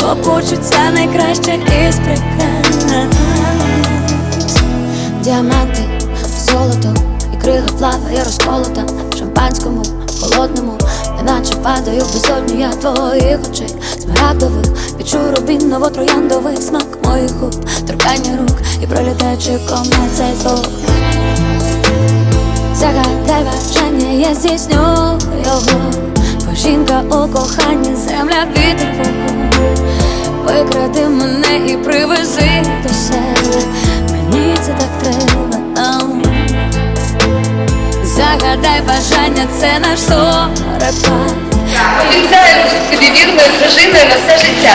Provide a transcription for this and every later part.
бо почуття найкраще із прикрас. Діаманти, золото і крига плаває розколота шампанському, холодному, неначе падаю в безодню я твоїх очей. Смарагдових, відчую рубіново-трояндовий смак моїх губ, торкання рук і пролітаючи комет цей звук. Загадай бажання, я здійсню його жінка у коханні, земля вітер вогонь Викради мене і привези до себе. Мені це так треба нам Загадай бажання, це наш зорепад Обіцяю бути тобі вірною дружиною на все життя.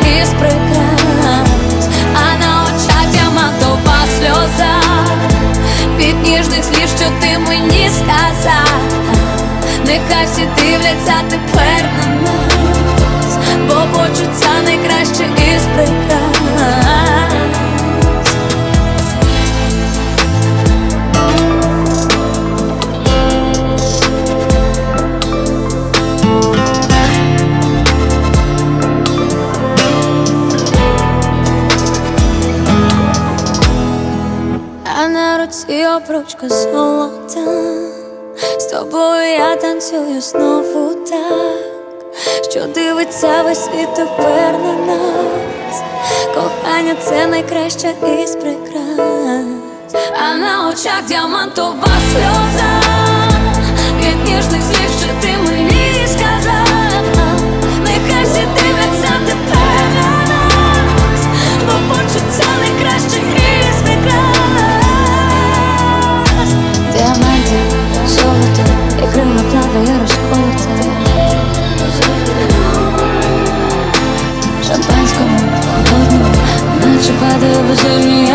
Із прикрас А на очах діамантова сльоза Від ніжних слів, що ти мені сказав Нехай всі дивляться тепер на нас, бо почуття найкраще із прикрас. Руці обручка золота. З тобою я танцюю знову так Що дивиться весь світ тепер на нас. Кохання це найкраще із прикрас. А на очах діамантова сльоза Від ніжних слів, плаває розколоте Шампанському, холодному, наче падає безумія